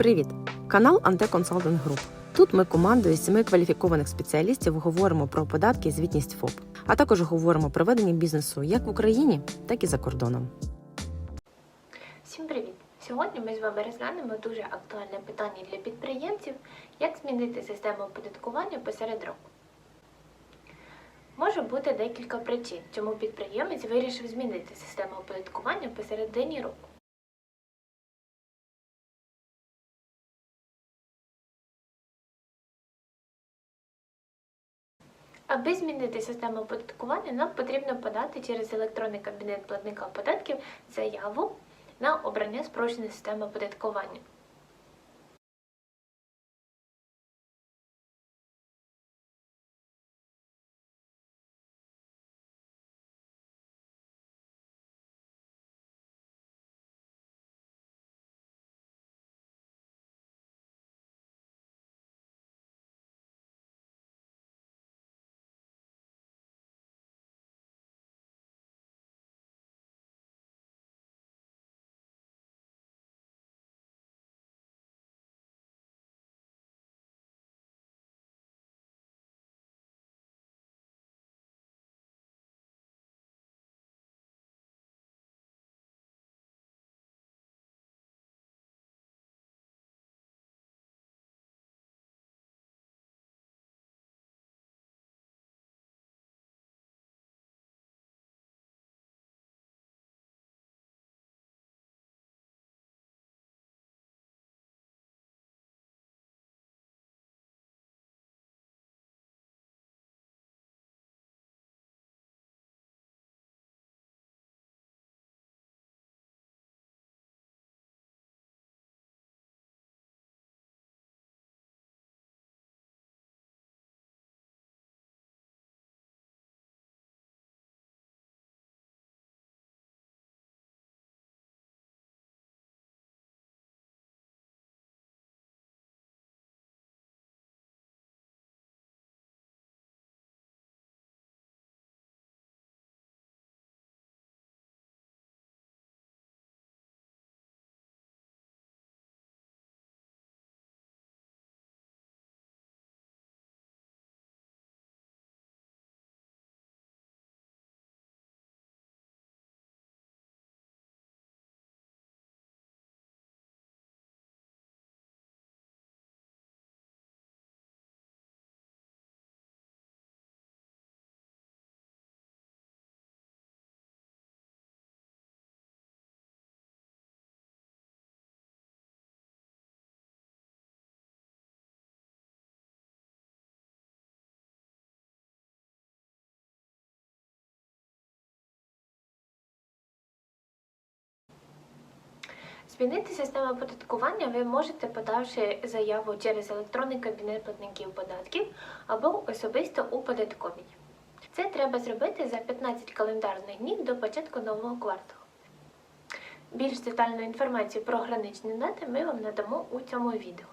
Привіт! Канал Анте Consulting Group. Тут ми командою семи кваліфікованих спеціалістів говоримо про податки і звітність ФОП, а також говоримо про ведення бізнесу як в Україні, так і за кордоном. Всім привіт! Сьогодні ми з вами розглянемо дуже актуальне питання для підприємців, як змінити систему оподаткування посеред року. Може бути декілька причин, чому підприємець вирішив змінити систему оподаткування посередині року. Аби змінити систему оподаткування, нам потрібно подати через електронний кабінет платника податків заяву на обрання спрощеної системи оподаткування. Змінити систему оподаткування ви можете, подавши заяву через електронний кабінет платників податків або особисто у податковій. Це треба зробити за 15 календарних днів до початку нового кварталу. Більш детальну інформацію про граничні дати ми вам надамо у цьому відео.